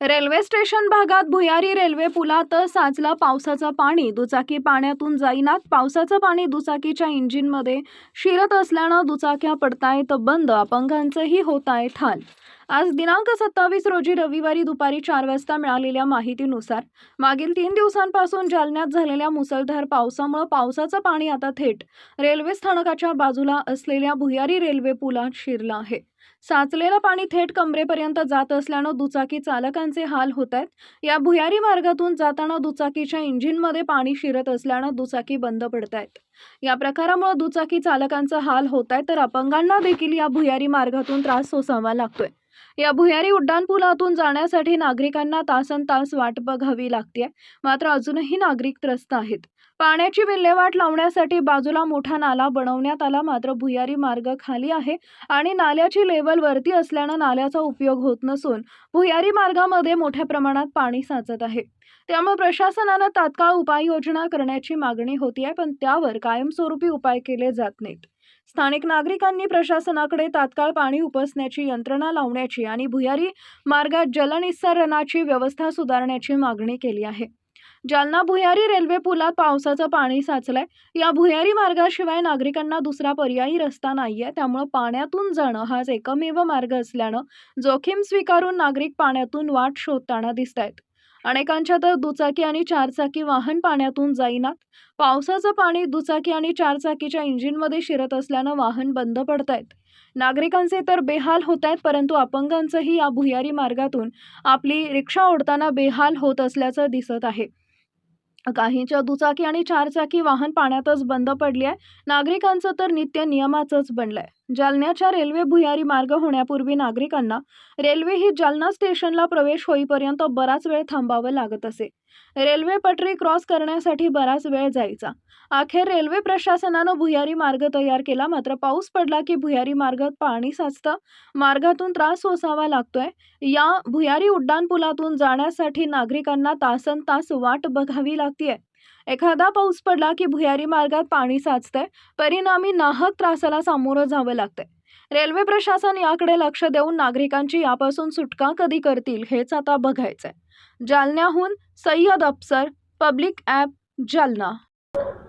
Railway station भागात भुयारी railway पुलात साचला पावसाचं पाणी. दुचाकी पाण्यातून जाईनात. पावसाचं पाणी दुचाकीच्या इंजिनमध्ये शिरत असल्यानं दुचाक्या पडतायत बंद. अपंगांचंही होत आहे ठाल आज दिनांक सत्तावीस रोजी रविवारी दुपारी चार वाजता मिळालेल्या माहितीनुसार मागील तीन दिवसांपासून जालन्यात झालेल्या मुसळधार पावसामुळे पावसाचं पाणी आता थेट रेल्वे स्थानकाच्या बाजूला असलेल्या भुयारी रेल्वे पुलात शिरलं आहे. साचलेलं पाणी थेट कमरेपर्यंत जात असल्यानं दुचाकी चालकांचे हाल होत आहेत या भुयारी मार्गातून जाताना दुचाकीच्या इंजिनमध्ये पाणी शिरत असल्यानं दुचाकी बंद पडत आहेत या प्रकारामुळे दुचाकी चालकांचा हाल होत आहे तर अपंगांना देखील या भुयारी मार्गातून त्रास सोसावा लागतोय. या भुयारी उड्डाणपुलातून जाण्यासाठी नागरिकांना तासन तास वाट बघावी लागते मात्र अजूनही नागरिक त्रस्त आहेत. पाण्याची विल्हेवाट लावण्यासाठी बाजूला मोठा नाला बनवण्यात आला मात्र भुयारी मार्ग खाली आहे आणि नाल्याची लेवल वरती असल्यानं नाल्याचा उपयोग होत नसून भुयारी मार्गामध्ये मोठ्या प्रमाणात पाणी साचत आहे. त्यामुळे प्रशासनानं तात्काळ उपाययोजना करण्याची मागणी होती आहे पण त्यावर कायमस्वरूपी उपाय केले जात नाहीत. स्थानिक नागरिकांनी प्रशासनाकडे तात्काळ पाणी उपसण्याची यंत्रणा लावण्याची आणि भुयारी मार्गात जलनिस्सरणाची व्यवस्था सुधारण्याची मागणी केली आहे. जालना भुयारी रेल्वे पुलात पावसाचं पाणी साचलंय. या भुयारी मार्गाशिवाय नागरिकांना दुसरा पर्यायी रस्ता नाहीये. त्यामुळं पाण्यातून जाणं हाच एकमेव मार्ग असल्यानं जोखीम स्वीकारून नागरिक पाण्यातून वाट शोधताना दिसत आहेत अनेकांच्या तर दुचाकी आणि चारचाकी वाहन पाण्यातून जाईनात. पावसाचं पाणी दुचाकी आणि चारचाकीच्या इंजिनमध्ये शिरत असल्यानं वाहन बंद पडत आहेत नागरिकांचे तर बेहाल होत आहेत परंतु अपंगांचंही या भुयारी मार्गातून आपली रिक्षा ओढताना बेहाल होत असल्याचं दिसत आहे. काहींच्या दुचाकी आणि चारचाकी वाहन पाण्यातच बंद पडली आहे. नागरिकांचं तर नित्य नियमाचंच बनलंय. जालन्याच्या रेल्वे भुयारी मार्ग होण्यापूर्वी नागरिकांना रेल्वे ही जालना स्टेशनला प्रवेश होईपर्यंत बराच वेळ थांबावं लागत असे. रेल्वे पटरी क्रॉस करण्यासाठी बराच वेळ जायचा. अखेर रेल्वे प्रशासनानं भुयारी मार्ग तयार केला मात्र पाऊस पडला की भुयारी मार्गात पाणी साचतं मार्गातून त्रास सोसावा लागतोय. या भुयारी उड्डाणपुलातून जाण्यासाठी नागरिकांना तासन तास वाट बघावी लागतीये. एखादा पाऊस पडला की भुयारी मार्गात पाणी साचतंय परिणामी नाहक त्रासाला सामोरं जावं लागतंय. रेल्वे प्रशासन याकडे लक्ष देऊन नागरिकांची यापासून सुटका कधी करतील हेच आता बघायचंय. जालन्याहून सय्यद अफसर पब्लिक ॲप जालना.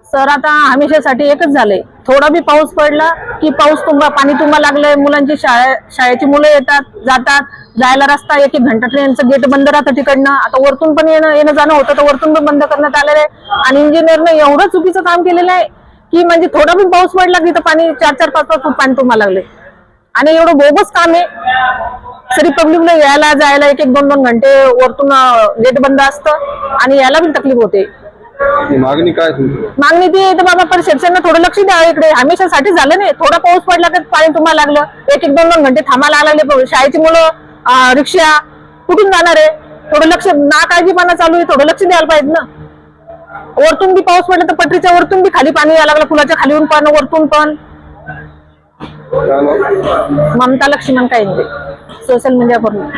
सर आता हमेशासाठी एकच झालंय. थोडा बी पाऊस पडला की पाऊस तुंबा पाणी तुम्हाला लागलंय मुलांची शाळा शाळेची मुलं येतात जातात. जायला रस्ता एक एक घंटा ट्रेनचं गेट बंद राहतं तिकडनं. आता वरतून पण येणं येणं जाणं होतं तर वरतून पण बंद करण्यात आलेलं आहे. आणि इंजिनियरनं एवढं चुकीचं काम केलेलं आहे की म्हणजे थोडा बी पाऊस पडला की तर पाणी चार चार पाच पाच फूट पाणी तुम्हाला लागले. आणि एवढं बोगस काम आहे. तरी पब्लिकला यायला जायला एक एक दोन दोन घंटे वरतून गेट बंद असतं. आणि यायला पण तकलीफ होते. मागणी काय मागणी ती तर बाबा परिषदचं थोडं लक्ष द्यावं इकडे. हमेशासाठी झालं नाही. थोडा पाऊस पडला तर पाणी तुम्हाला लागलं. एक एक दोन दोन घंटे थांबायला लागले. शाळेची मुलं रिक्षा कुठून जाणार आहे? थोडं लक्ष ना काळजीपणा चालू आहे थोडं लक्ष द्यायला पाहिजे ना. वरतून बी पाऊस पडला तर पटरीच्या वरतून बी खाली पाणी यायला लागलं फुलाच्या खालीहून पण वरतून पण. ममता लक्ष्मण काही सोशल मीडियावरून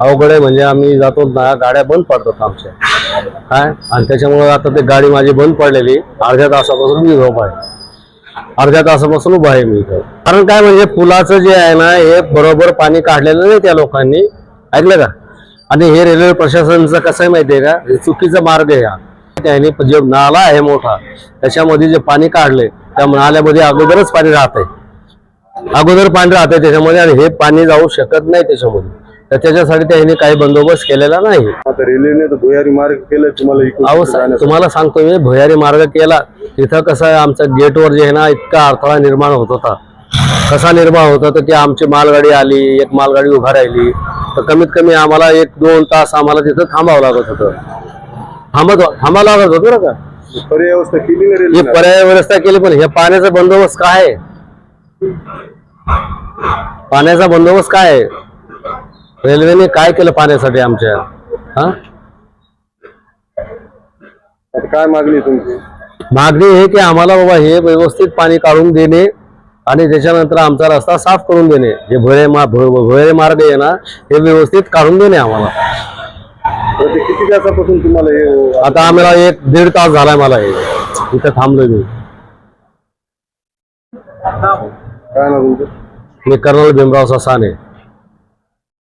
अवघड आहे म्हणजे आम्ही जातो ना गाड्या बंद पडतात आमच्या. काय? आणि त्याच्यामुळे आता ते गाडी माझी बंद पडलेली अर्ध्या तासापासून मी झोप आहे. अर्ध्या तासापासून उभा आहे मी इथं. कारण काय म्हणजे पुलाचं जे आहे ना हे बरोबर पाणी काढलेलं नाही त्या लोकांनी. ऐकलं का? आणि हे रेल्वे प्रशासनाचं कसं आहे माहितीये का? हे चुकीचा मार्ग आहे हा. त्याने जो नाला आहे मोठा त्याच्यामध्ये जे पाणी काढले त्या नाल्यामध्ये अगोदरच पाणी राहत आहे अगोदर पाणी राहते त्याच्यामध्ये आणि हे पाणी जाऊ शकत नाही त्याच्यामध्ये. तर त्याच्यासाठी त्यांनी काही बंदोबस्त केलेला नाही. आता रेल्वेने तर भुयारी मार्ग केलं तुम्हाला. तुम्हाला सांगतो मी भुयारी मार्ग केला तिथं कसं आहे आमच्या गेटवर जे आहे ना इतका अडथळा निर्माण होत होता. कसा निर्माण होत होता की आमची मालगाडी आली एक मालगाडी उभा राहिली. तर कमीत कमी आम्हाला एक दोन तास आम्हाला तिथं थांबावं लागत होतं. थांबत थांबावं लागत होतं बरं का? पर्याय व्यवस्था केली ना ही पर्याय व्यवस्था केली पण हे पाण्याचा बंदोबस्त काय आहे? पाण्याचा बंदोबस्त काय आहे? रेल्वेने काय केलं पाण्यासाठी आमच्या? हा? काय मागणी तुमची? मागणी हे की आम्हाला बाबा हे व्यवस्थित पाणी काढून देणे आणि त्याच्यानंतर आमचा रस्ता साफ करून देणे. जे भुळे मा भु- भुयारी मार्ग आहे ना हे व्यवस्थित काढून देणे आम्हाला. किती दिवसापासून तुम्हाला हे आता आम्हाला एक दीड तास झालाय मला हे. इथं थांबलोय मी. काय ना तुमचं? मी कर्नल भीमराव ससाने.